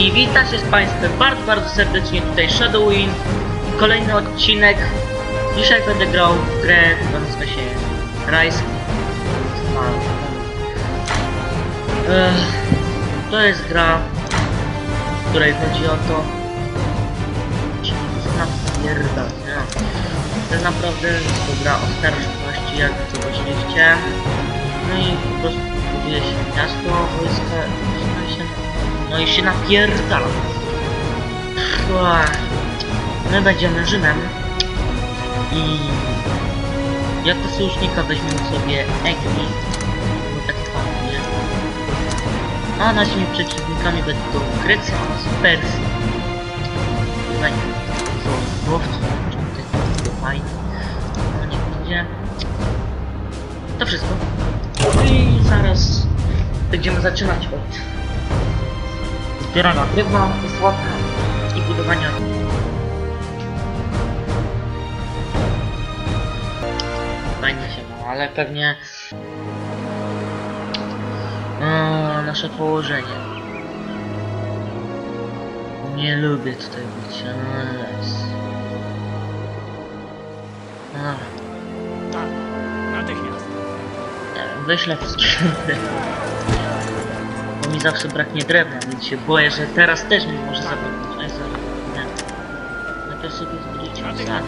I witam się z Państwem bardzo, bardzo serdecznie tutaj Shadowin. Kolejny odcinek. Dzisiaj będę grał w grę, która nazywa się Rise. To jest gra, w której chodzi o to... Napierda, nie? To naprawdę jest to gra o starożytności, jak zobaczyliście. No i po prostu buduje się miasto, wojska, się, no i się napierdala. My będziemy Rzymem i jako sojusznika weźmiemy sobie Egli, bo tak fajnie. A naszymi przeciwnikami będą Grecja oraz Persja. Tutaj są złowcy, to fajnie. No nie będzie. To wszystko. I zaraz będziemy zaczynać od zbierania drewna, złota i budowania Fajnie się ma, ale pewnie o, nasze położenie. Nie lubię tutaj być, ale. No, Tak, natychmiast. wiem, wyślę wszystkie mi zawsze braknie drewna, więc się boję, że teraz też mi może zabraknąć. Najpierw sobie zbuduję. Tak.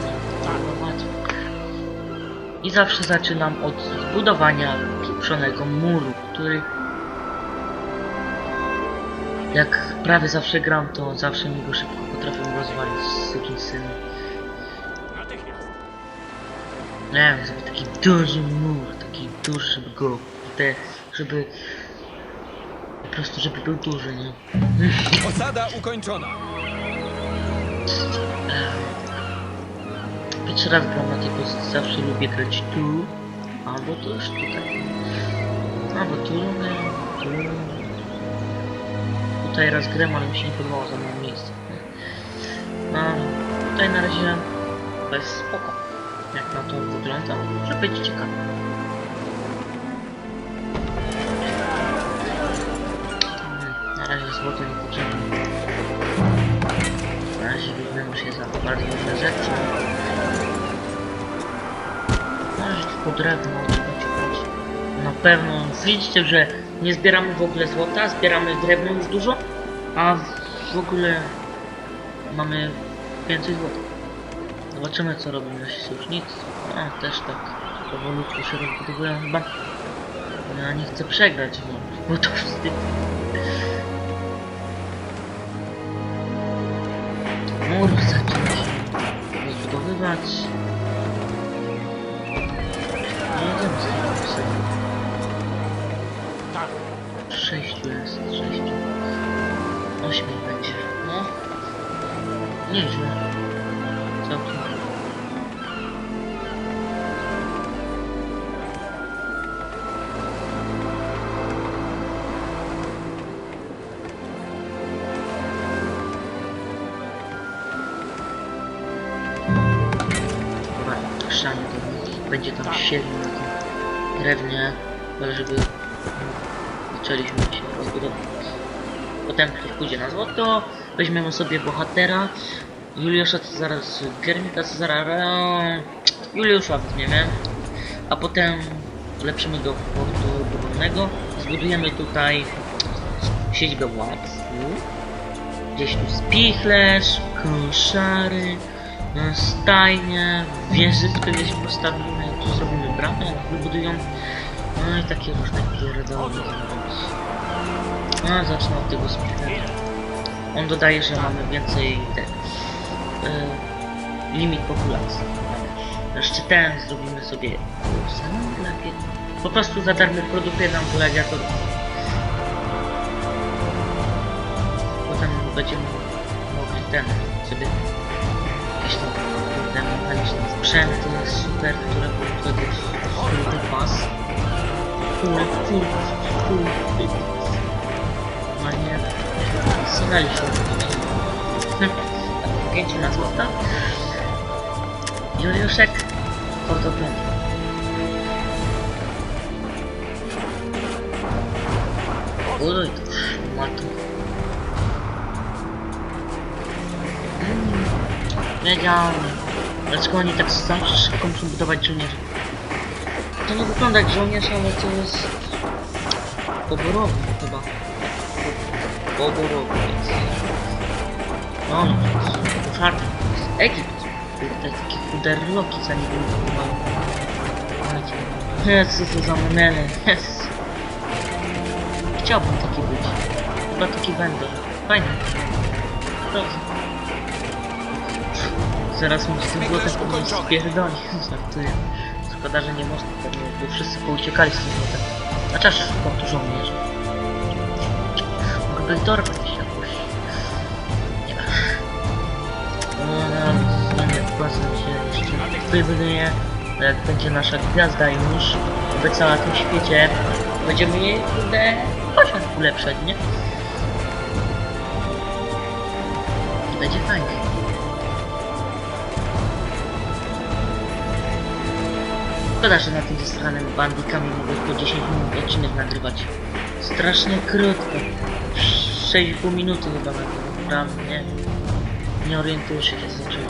I zawsze zaczynam od zbudowania pieprzonego muru, który jak prawie zawsze gram, to zawsze mi go szybko potrafię rozwalić z takim synem. Nie wiem, zrobię taki duży mur, taki duży, żeby go, te, żeby po prostu, żeby był duży, nie? Osada ukończona. Pierwszy raz gram na tej pozycji, zawsze lubię grać tu, albo też tutaj. Albo tu, nie, tu. Tutaj raz gram, ale mi się nie podobało za mało miejsca. No, tutaj na razie jest spoko. Jak na to wygląda, może być ciekawe. Złoto nie potrzebne. Na razie weźmiemy się za bardzo duże rzeczy. Razie tylko drewno. Na pewno widzicie, że nie zbieramy w ogóle złota, zbieramy drewno już dużo, a w ogóle mamy więcej złota. Zobaczymy co robią nasi sojusznicy. A też tak powolutku się rozbudowują chyba. Ja nie chcę przegrać, bo, bo to wstyd. Się rozbudowywać. Nie jedziemy z tym. Tak, Sześciu jest, sześciu. Ośmiu będzie. No. Nieźle. Będzie tam siedmiu na tym drewnie, ale żeby zaczęliśmy się rozbudować. Potem ktoś pójdzie na złoto, weźmiemy sobie bohatera, Juliusza Cezara z Germita Cezara, e, Juliusza weźmiemy, a potem ulepszymy go w portu budowlanego, zbudujemy tutaj siedzibę władz, gdzieś tu spichlerz, koszary, e, stajnie, wieżyczkę gdzieś postawimy, tu zrobimy bramę, wybudują, no i takie różne pierdoły. No, zacznę od tego spichlerza. On dodaje, że mamy więcej ten, y, limit populacji. Jeszcze ten zrobimy sobie. Po prostu za darmo produkuje nam gladiator. Potem będziemy mogli ten sobie jakieś tam kurde, mechaniczne sprzęty super, które wtedy full pas. Full, full, full, Normalnie zsunęli się. Pięciu na złota. Juliuszek, fotoplon. Uj, to ma. Wiedziałem. Dlaczego oni tak szybko muszą budować żołnierzy? To nie wygląda jak żołnierz, ale to jest... Poborowy chyba. Poborowy jest. No, no, to jest czarny. To jest Egipt. Takie chuderloki za nim wybudowały. Jezu, co za menele. Jezu. Chciałbym taki być. Chyba taki będę. Fajny. Proszę. Zaraz mi z tym złotem spierdoli. Żartuję. Szkoda, że nie można pewnie, bo wszyscy pouciekali z tym złotem. A czas szukam tu żołnierzy. Bez dorwać jakoś. Nie ma. No, no, nie wpłacam się jeszcze wybuduje. Jak będzie nasza gwiazda już obiecała tym świecie, będziemy jej kurde poziom ulepszać, nie? Będzie fajnie. Szkoda, że na tym zestranym bandikami mogę po 10 minut odcinek nagrywać. Strasznie krótko. 6,5 minuty chyba nagrywam, nie? Nie orientuję się, kiedy zaczęło.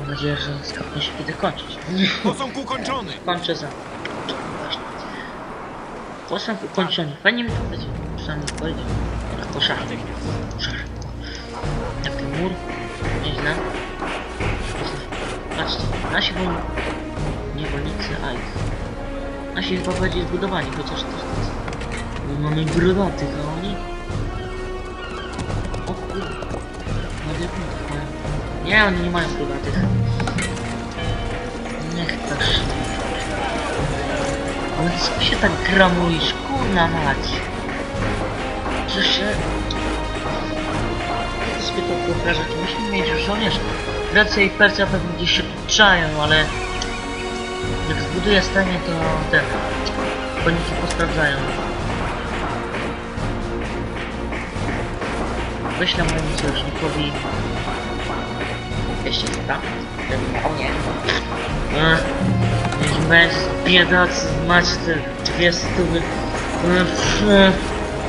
Mam nadzieję, że skapnie się kiedy kończyć. Posąg ukończony. Kończę za. Posąg ukończony. Fajnie mi to będzie. Przynajmniej powiedzieć. Jak koszar. Koszar. Taki mur. Nieźle. Patrzcie. Nasi wol... niewolnicy, a ich. Nasi chyba bardziej zbudowani, chociaż to jest... My mamy brodatych, a oni... O kurde. Nie, oni nie mają brodatych. Niech szli. Ale co się tak gramujesz? Kurna mać. Że się... Jak sobie to wyobrażać? Musimy mieć żołnierzy. Grecja i Persja pewnie gdzieś się czają, ale... Jak zbuduję stanie, to ten... Koniki posprawdzają. Wyślę mojemu sojusznikowi... Jeszcze tam? O nie. Ech, Niech będzie biedacy, macie te dwie stówy. Ech, ech,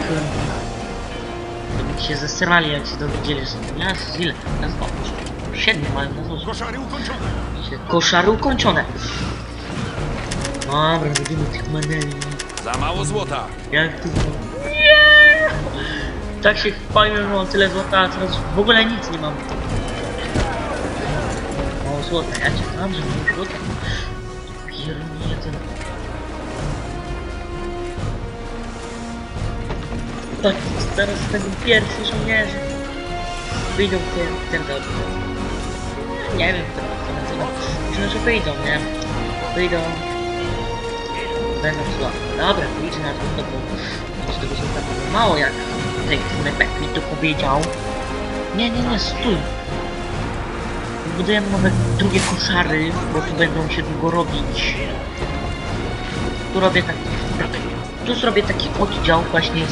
kurde. To by się zesrali, jak się dowiedzieli, że jest ile? Jest o, siedmiu mają na złożu. Koszary ukończone. Koszary ukończone. Dobra, będziemy tych maneli. Za mało złota. Jak tu Nie! Tak się chwaliłem, że mam tyle złota, a teraz w ogóle nic nie mam. Mało złota, ja cię znam, że mam złota. Pierni jeden. Tak, teraz będą pierwsi żołnierze. Wyjdą ten, ten dobry. Nie wiem, kto to nazywa. Myślę, że wyjdą, nie? Wyjdą. Będą słabe. Dobra, wyjdzie na to, bo z tego złota było mało, jak tutaj Mepek mi to powiedział. Nie, nie, nie, stój. Budujemy nowe drugie koszary, bo tu będą się długo robić. Tu robię taki... Tu zrobię taki oddział, właśnie już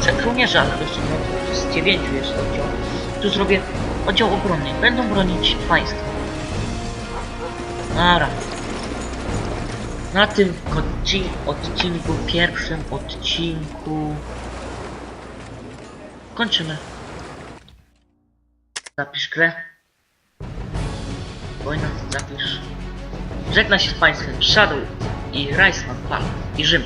trzech żołnierzy, ale z dziewięciu jest oddział. Tu zrobię oddział obronny. Będą bronić państwa. Dobra. Na tym odci- odcinku, pierwszym odcinku kończymy. Zapisz grę. Wojna, zapisz. Żegna się z Państwem Shadow i Reisman Pal i Rzym.